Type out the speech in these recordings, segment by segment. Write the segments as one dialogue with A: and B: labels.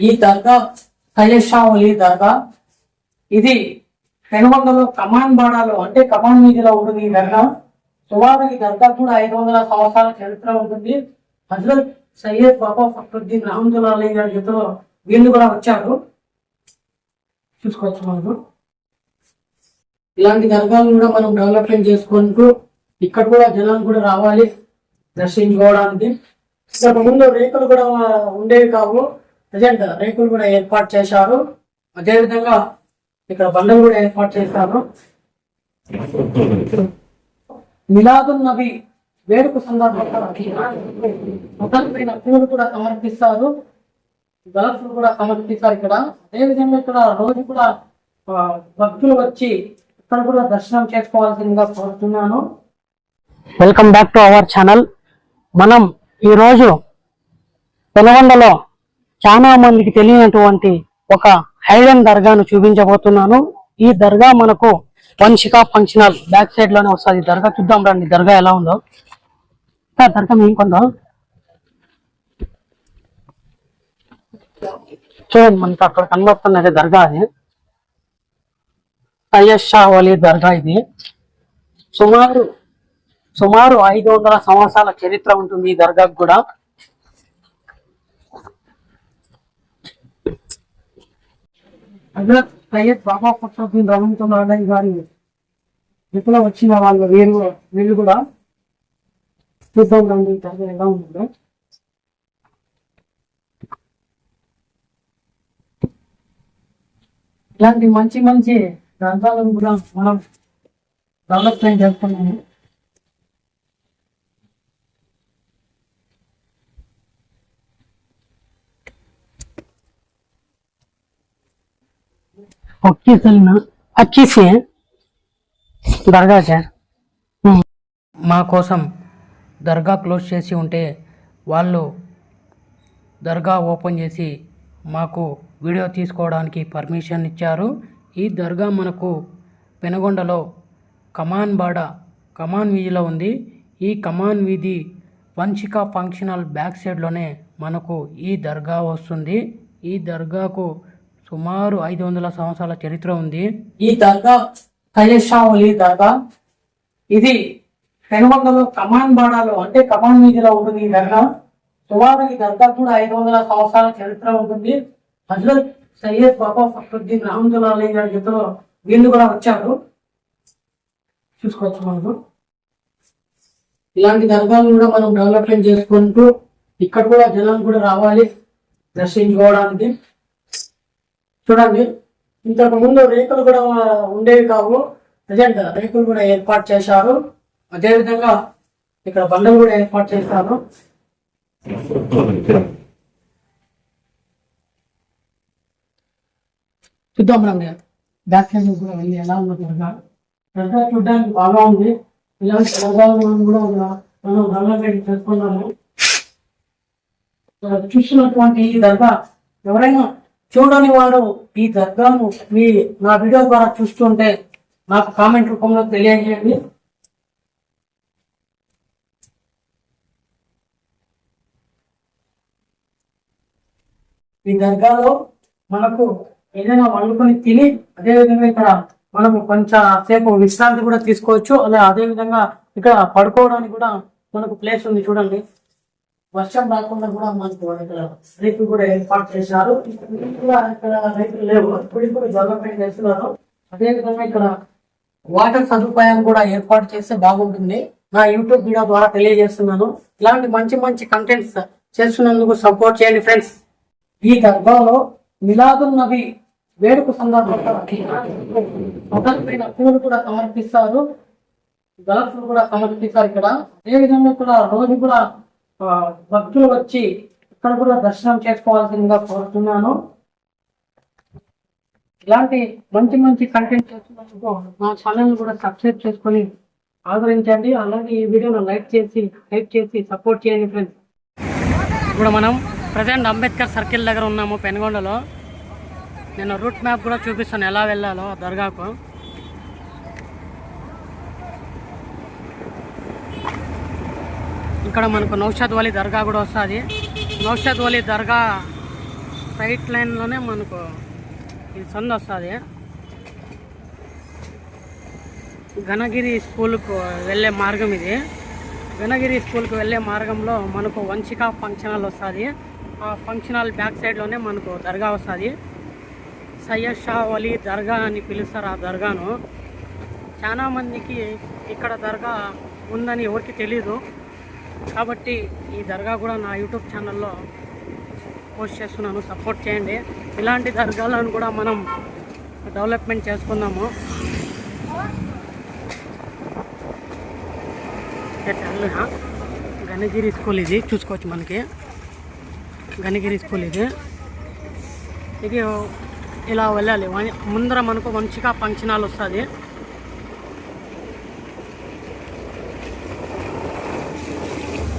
A: ఈ దర్గా కైలేషావలి దర్గా ఇది పెనుగొండలో కమాన్ బాడాలో అంటే కమాన్ వీధిలో ఉంటుంది ఈ దర్గా. సుమారు ఈ దర్గా కూడా ఐదు వందల సంవత్సరాల చరిత్ర ఉంటుంది. హజరత్ సయ్యద్ బాబా ఫక్రుద్దీన్ రహమతుల్లా అలీ గారి జతలో వీళ్ళు కూడా వచ్చారు. చూసుకోవచ్చు మనకు ఇలాంటి దర్గాలు కూడా మనం డెవలప్మెంట్ చేసుకుంటూ ఇక్కడ కూడా జనాలు కూడా రావాలి దర్శించుకోవడానికి. ఇంతకు ముందు రేకులు కూడా ఉండేవి కావు. ప్రజెంట్ రేకులు కూడా ఏర్పాటు చేశారు. అదేవిధంగా ఇక్కడ బండలు కూడా ఏర్పాటు చేశారు. మిలాదున్ నబి వేడుక సందర్భంగా మొదలుపైన పూలు కూడా సమర్పిస్తారు. గలఫ్లు కూడా సమర్పిస్తారు ఇక్కడ. అదేవిధంగా ఇక్కడ రోజు కూడా భక్తులు వచ్చి ఇక్కడ కూడా దర్శనం చేసుకోవాల్సిందిగా కోరుతున్నాను. Welcome back to our channel మనం ఈరోజు పెనగొండలో చాలా మందికి తెలియనటువంటి ఒక హైడెన్ దర్గాను చూపించబోతున్నాను. ఈ దర్గా మనకు వంశిక ఫంక్షన్ హాల్ బ్యాక్ సైడ్లోనే వస్తుంది. దర్గా చూద్దాం రండి. దర్గా ఎలా ఉందో. సార్ దర్గా మేము కొందా చూడండి మనకు అక్కడ కనబడుతున్నది దర్గా అది. సయ్యద్ వలీ దర్గా ఇది. సుమారు సుమారు ఐదు వందల సంవత్సరాల చరిత్ర ఉంటుంది ఈ దర్గాకు కూడా. హజరత్ సయ్యద్ బాబా ఫక్రుద్దీన్ రహమతుల్లాహి గారి ఇప్పుడు వచ్చిన వాళ్ళు వీరు వీళ్ళు కూడా చూద్దాం రండి తర్వాత ఎలా ఉంటుందో. ఇలాంటి మంచి మంచి గ్రంథాలను కూడా మనం డెవలప్మెంట్ చేస్తున్నాము पक्की चलना अच्छी सी है దర్గా సార్ మా కోసం దర్గా క్లోజ్ చేసి ఉంటే వాళ్ళు దర్గా ఓపెన్ చేసి మాకు వీడియో తీసుకోవడానికి పర్మిషన్ ఇచ్చారు ఈ దర్గా మనకు పెనగొండలో కమాన్ బాడ కమాన్ వీధిలో ఉంది ఈ కమాన్ వీధి వంశిక ఫంక్షన్ హాల్ బ్యాక్ సైడ్లోనే మనకు ఈ దర్గా వస్తుంది ఈ దర్గాకు సుమారు ఐదు వందల సంవత్సరాల చరిత్ర ఉంది. ఈ దర్గా కైలేషావలి దర్గా ఇది పెనుగొండలో కమాన్ బాడాలో అంటే కమాన్ వీధిలో ఉంటుంది ఈ దర్గా. సుమారు ఈ దర్గా కూడా ఐదు వందల సంవత్సరాల చరిత్ర ఉంటుంది. హజరత్ సయ్యద్ బాబా ఫక్రుద్దీన్ రహమతుల్లా అలీ గారి జతలో వీళ్ళు కూడా వచ్చారు. చూసుకోవచ్చు మనకు ఇలాంటి దర్గాలు కూడా మనం డెవలప్మెంట్ చేసుకుంటూ ఇక్కడ కూడా జనాలు కూడా రావాలి దర్శించుకోవడానికి. చూడండి. ఇంతకు ముందు రేకులు కూడా ఉండేవి కావు. ప్రజెంట్ రేకులు కూడా ఏర్పాటు చేశారు. అదేవిధంగా ఇక్కడ బండలు కూడా ఏర్పాటు చేశారు. చూద్దాం రండి. బ్యాక్ సైడ్ కూడా వెళ్ళి ఎలా ఉంది పెద్ద చూడడానికి బాగా ఉంది. ఇలాంటి దర్గాలు మనం కూడా ఒక- మనం డెవలప్మెంట్ చేసుకున్నాము. చూస్తున్నటువంటి ఈ దర్గా ఎవరైనా చూడని వారు ఈ దర్గాను మీ నా వీడియో ద్వారా చూస్తుంటే నాకు కామెంట్ రూపంలో తెలియజేయండి. ఈ దర్గాలో మనకు ఏదైనా వండుకొని తిని అదే విధంగా ఇక్కడ మనము కొంచెం సేపు విశ్రాంతి కూడా తీసుకోవచ్చు. అలా అదే విధంగా ఇక్కడ పడుకోవడానికి కూడా మనకు ప్లేస్ ఉంది చూడండి. వర్షం రాకుండా కూడా మనకు ఇక్కడ రైతులు కూడా ఏర్పాటు చేశారు. కూడా ఇక్కడ రైతులు లేవు. ఇప్పుడు కూడా డెవలప్మెంట్ చేస్తున్నారు. అదే విధంగా ఇక్కడ వాటర్ సదుపాయం కూడా ఏర్పాటు చేస్తే బాగుంటుంది. నా యూట్యూబ్ వీడియో ద్వారా తెలియజేస్తున్నాను. ఇలాంటి మంచి మంచి కంటెంట్స్ చేస్తున్నందుకు సపోర్ట్ చేయండి ఫ్రెండ్స్ ఈ దర్గాలో మిలాదున్ నబి వేడుక సందర్భంగా మొదలుపైన పూలు కూడా సమర్పిస్తారు. గలఫ్లు కూడా సమర్పిస్తారు ఇక్కడ. అదే విధంగా ఇక్కడ రోజు కూడా భక్తులు వచ్చి ఇక్కడ కూడా దర్శనం చేసుకోవాల్సిందిగా కోరుతున్నాను. ఇలాంటి మంచి మంచి కంటెంట్ చేస్తున్నందుకు మా ఛానల్ కూడా సబ్స్క్రైబ్ చేసుకొని ఆదరించండి. అలాగే ఈ వీడియోను లైక్ చేసి లైక్ చేసి సపోర్ట్ చేయండి ఫ్రెండ్స్ ఇప్పుడు మనం ప్రజెంట్ అంబేద్కర్ సర్కిల్ దగ్గర ఉన్నాము పెనుగొండలో. నేను రూట్ మ్యాప్ కూడా చూపిస్తాను ఎలా వెళ్ళాలో ఆ దర్గాకు. ఇక్కడ మనకు నౌషాద్ వలి దర్గా కూడా వస్తుంది. నౌషాద్ వలి దర్గా సైట్ లైన్లోనే మనకు ఇది సంద వస్తుంది. ఘనగిరి స్కూల్కు వెళ్ళే మార్గం ఇది. ఘనగిరి స్కూల్కి వెళ్ళే మార్గంలో మనకు వంశిక ఫంక్షన్ హాల్ వస్తుంది. ఆ ఫంక్షన్ హాల్ బ్యాక్ సైడ్లోనే మనకు దర్గా వస్తుంది. సయ్యద్ షా వలీ దర్గా అని పిలుస్తారు ఆ దర్గాను. చాలా మందికి ఇక్కడ దర్గా ఉందని ఎవరికి తెలీదు. కాబట్టి ఈ దర్గా కూడా నా యూట్యూబ్ ఛానల్లో పోస్ట్ చేస్తున్నాను. సపోర్ట్ చేయండి. ఇలాంటి దర్గాలను కూడా మనం డెవలప్మెంట్ చేసుకుందాము. గణగిరి స్కూల్ ఇది. చూసుకోవచ్చు మనకి. గణగిరి స్కూల్ ఇది. ఇది ఇలా వెళ్ళాలి. ముందర మనకు వంశిక ఫంక్షన్ హాల్ వస్తుంది.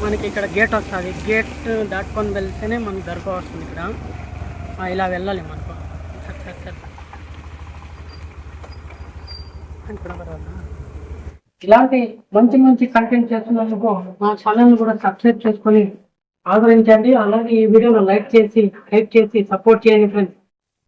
A: మనకి ఇక్కడ గేట్ వస్తుంది. గేట్ దాటుకొని వెళ్తేనే మనకు దొరక వస్తుంది ఇక్కడ. ఇలా వెళ్ళాలి మనకు. ఇక్కడ ఇలాంటి మంచి మంచి కంటెంట్ చేస్తున్నందుకు మా ఛానల్ కూడా సబ్స్క్రైబ్ చేసుకొని ఆదరించండి. అలాగే ఈ వీడియోను లైక్ చేసి లైక్ చేసి సపోర్ట్ చేయండి ఫ్రెండ్స్